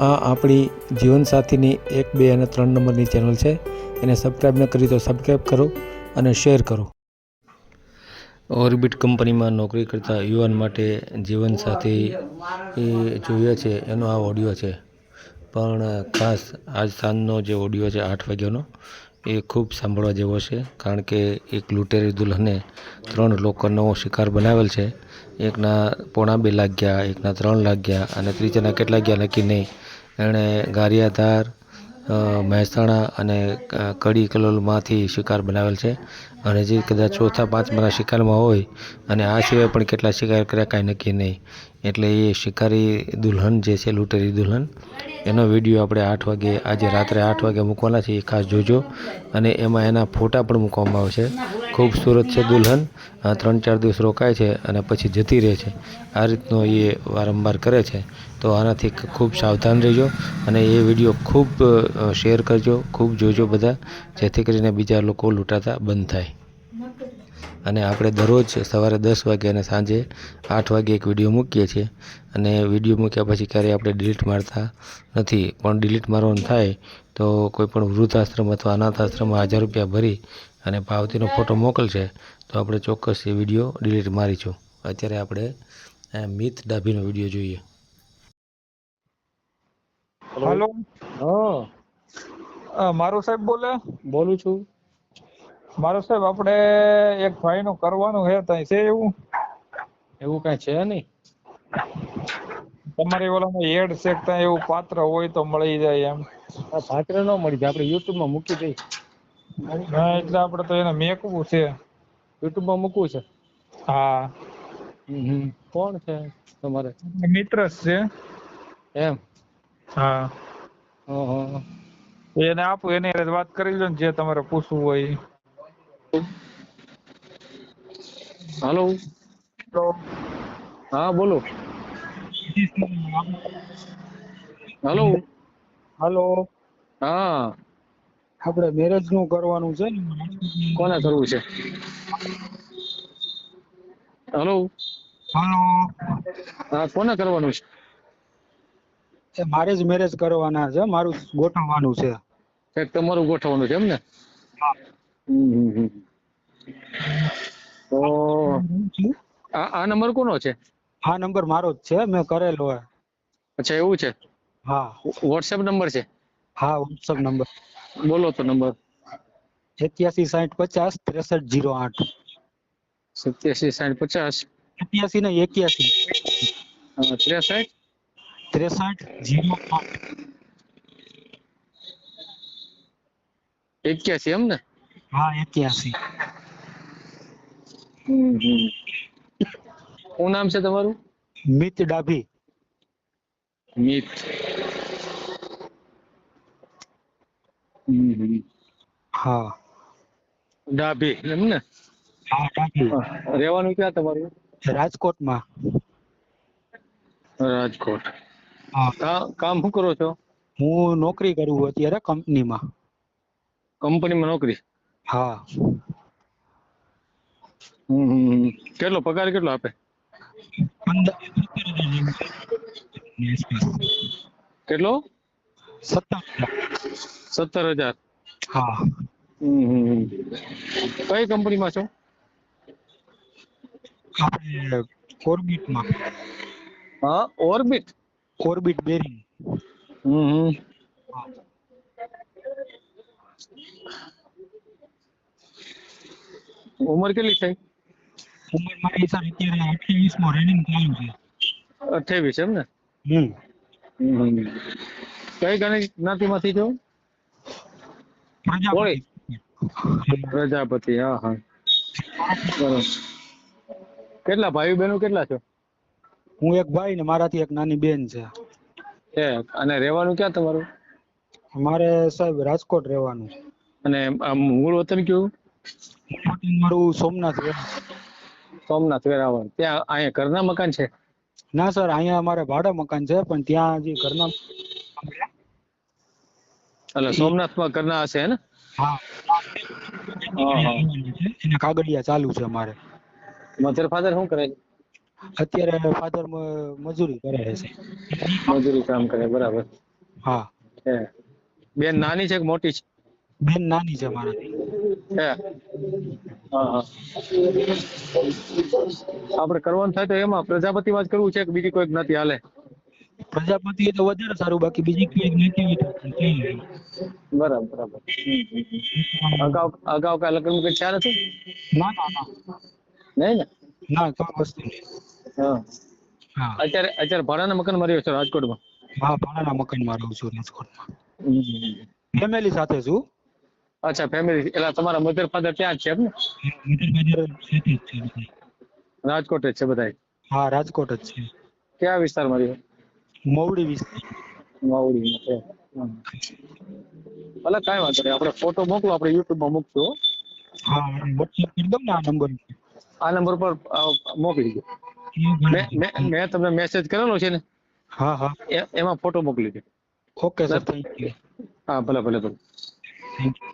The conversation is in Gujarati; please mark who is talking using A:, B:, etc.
A: આ આપણી જીવનસાથીની એક, બે અને ત્રણ નંબરની ચેનલ છે. એને સબસ્ક્રાઈબ ન કરી તો સબસ્ક્રાઈબ કરો અને શેર કરો. ઓર્બિટ કંપનીમાં નોકરી કરતા યુવાન માટે જીવનસાથી જોઈએ છે, એનો આ ઓડિયો છે. પણ ખાસ આજ સાંજનો જે ઓડિયો છે, આઠ વાગ્યાનો એ ખૂબ સાંભળવા જેવો છે, કારણ કે એક લૂંટેરી દુલ્હને ત્રણ લોકોનો શિકાર બનાવેલ છે. એકના પોણા બે લાગ્યા, એકના ત્રણ લાગ્યા અને ત્રીજાના કેટલા ગયા નક્કી નહીં. એણે ગારિયાધાર મહેસાણા અને કડી કલોલમાંથી શિકાર બનાવેલ છે અને જે કદાચ ચોથા પાંચમાના શિકારમાં હોય અને આ સિવાય પણ કેટલા શિકાર કર્યા કાંઈ નક્કી નહીં. એટલે એ શિકારી દુલ્હન જે છે, લૂંટેરી દુલ્હન, એનો વીડિયો આપણે આઠ વાગે, આજે રાત્રે આઠ વાગે મૂકવાના છે એ ખાસ જોજો. અને એમાં એના ફોટા પણ મૂકવામાં આવશે. ખૂબસૂરત છે દુલ્હન. ત્રણ ચાર દિવસ રોકાય છે અને પછી જતી રહે છે. આ રીતનો એ વારંવાર કરે છે. તો આનાથી ખૂબ સાવધાન રહેજો અને એ વીડિયો ખૂબ શેર કરજો, ખૂબ જોજો બધા, જેથી કરીને બીજા લોકો લૂંટાતા બંધ થાય. અને આપણે દરરોજ સવારે દસ વાગે અને સાંજે આઠ વાગે એક વીડિયો મૂકીએ છીએ. અને વીડિયો મૂક્યા પછી ક્યારેય આપણે ડિલીટ મારતા નથી. પણ ડિલીટ મારવાનું થાય તો કોઈપણ વૃદ્ધાશ્રમ અથવા અનાથ આશ્રમમાં હજાર રૂપિયા ભરી અને પાવતીનો ફોટો મોકલશે તો આપણે ચોક્કસ એ વીડિયો ડિલીટ મારીશું. અત્યારે આપણે મિત ડાભીનો વીડિયો જોઈએ.
B: હેલો
C: હા.
B: મારો સાહેબ બોલે?
C: બોલું છું.
B: મારું સાહેબ આપણે એક ભાઈ નું કરવાનું હે ત્યાં છે એવું?
C: એવું કઈ છે નહીં.
B: તમારી ઓલામાં એડ છે ત્યાં એવું પાત્ર હોય તો મળી જાય એમ.
C: પાત્ર ન મળી જાય આપણે યુટ્યુબમાં મૂકી દઈ
B: હા એટલે આપણે તો એને મેકવું છે.
C: યુટ્યુબમાં મૂકવું છે?
B: હા.
C: કોણ છે તમારે?
B: મિત્ર છે.
C: એમ?
B: હં. એને આપું એની વાત કરી લો ને જે તમારે પૂછવું હોય
C: હાલો. હા બોલો. હાલો.
B: હાલો.
C: હા.
B: આપણે મેરેજનું કરવાનું છે
C: કોને કરવું છે? હાલો.
B: હાલો.
C: હા કોને કરવાનું છે?
B: મારે જ મેરેજ કરવાના છે મારું ગોઠવવાનું છે.
C: તમારું ગોઠવવાનું છે એમ ને? હા. હમ, હમ. તો આ આ નંબર કોનો છે?
B: હા નંબર મારો જ છે મેં કરેલો હે.
C: અચ્છા એવું છે?
B: હા.
C: વોટ્સએપ નંબર છે?
B: હા વોટ્સઅપ નંબર.
C: બોલો તો નંબર.
B: એક્યાસી સાઠ પચાસ ત્રેસઠ જીરો આઠ.
C: સત્યાસી સાઠ પચાસ.
B: એક્યાસી ને એક્યાસી.
C: ત્રેસઠ?
B: ત્રેસઠ જીરો આઠ.
C: એક્યાસી એમ ને?
B: હા એક્યાસી.
C: હમ, હમ. શું નામ છે તમારું?
B: મિત ડાભી.
C: મિત.
B: હા.
C: ડાભી એમ ને?
B: હા ડાભી.
C: રહેવાનું ક્યાં તમારું?
B: રાજકોટમાં.
C: રાજકોટ.
B: હા.
C: કામ શું કરો છો?
B: હું નોકરી કરું અત્યારે કંપનીમાં.
C: કંપનીમાં નોકરી?
B: હા.
C: કેટલો પગાર કેટલો આપે
B: પંદર સત્તર હજાર જેવું છે. આસપાસ.
C: કેટલો
B: સત્તર હજાર.
C: સત્તર હજાર
B: હા
C: હમ, હમ, હમ. કઈ કંપનીમાં છો
B: આપણે કોર્બિટમાં
C: હા ઓર્બિટ
B: કોર્બિટ બેરિંગ
C: હમ હમ. ઉંમર કેટલી થઈ
B: ઉંમર મારી સર અત્યારે અઠ્યાવીસમાં રનિંગ ચાલુ છે
C: અઠ્યાવીસ એમ ને?
B: હમ.
C: કઈ ગણી જ્ઞાતિમાંથી છો?
B: પ્રજાપતિ.
C: પ્રજાપતિ હા હા. બરોબર. કેટલા ભાઈ બહેનો કેટલા છો?
B: હું એક ભાઈ ને મારાથી એક નાની બેન છે.
C: એ અને રહેવાનું ક્યાં તમારું?
B: મારે સાહેબ રાજકોટ રહેવાનું
C: અને આમ મૂળ વતન કયું?
B: મારું સોમનાથ.
C: સોમનાથ વેરાવળ. ત્યાં અહીંયા ઘરના મકાન છે?
B: ના સર અહીંયા અમારે ભાડે મકાન છે પણ ત્યાં હજી ઘરના
C: એટલે સોમનાથમાં ઘરના હશે ને?
B: હા. એના કાગળિયા ચાલુ છે અમારે.
C: મધર ફાધર શું કરે છે?
B: અત્યારે ફાધર મજૂરી કરે છે.
C: મજૂરી કામ કરે બરાબર.
B: હા.
C: બેન નાની છે કે મોટી છે?
B: બેન નાની છે મારાથી
C: આપણે કરવાનું થાય તો એમાં પ્રજાપતિમાં જ કરવું છે કે બીજી કોઈ જ્ઞાતિ હાલે?
B: પ્રજાપતિ એ તો વધારે સારું બાકી બીજી કોઈ જ્ઞાતિ.
C: બરાબર બરાબર. અગાઉ અગાઉ કાંઈ લગ્ન કઈ ખ્યાલ નથી
B: ના ના ના.
C: નહીં ને?
B: ના કોઈ વસ્તુ નહીં.
C: હા.
B: હા.
C: અત્યારે અત્યારે ભાડાના મકાનમાં રહ્યો છો રાજકોટમાં?
B: હા ભાડાના મકાનમાં રહું છું રાજકોટમાં. ફેમિલી સાથે છું.
C: અચ્છા ફેમિલી એટલે તમારા મધર ફાધર ત્યાં જ છે એમ ને
B: મિત્ર મજૂર સાથે જ છે બધા.
C: રાજકોટ જ છે બધા
B: હા રાજકોટ જ છે.
C: કયા વિસ્તારમાં રહ્યો?
B: મવડી વિસ્તાર.
C: માવડીમાં છે હમ. ભલે કાંઈ વાંધો નહીં. આપણે ફોટો મોકલો આપણે યુટ્યુબમાં મૂકશું હો.
B: હા વોટ્સએપ કરી દઉં ને આ નંબર
C: આ નંબર પર અ, મોકલી દો. મેં મેં- મેં તમને મેસેજ કરેલો છે ને?
B: હા હા.
C: એ- એમાં ફોટો મોકલી દો.
B: ઓકે સર થેન્ક યુ
C: હા ભલે ભલે ભલે.
B: Thank you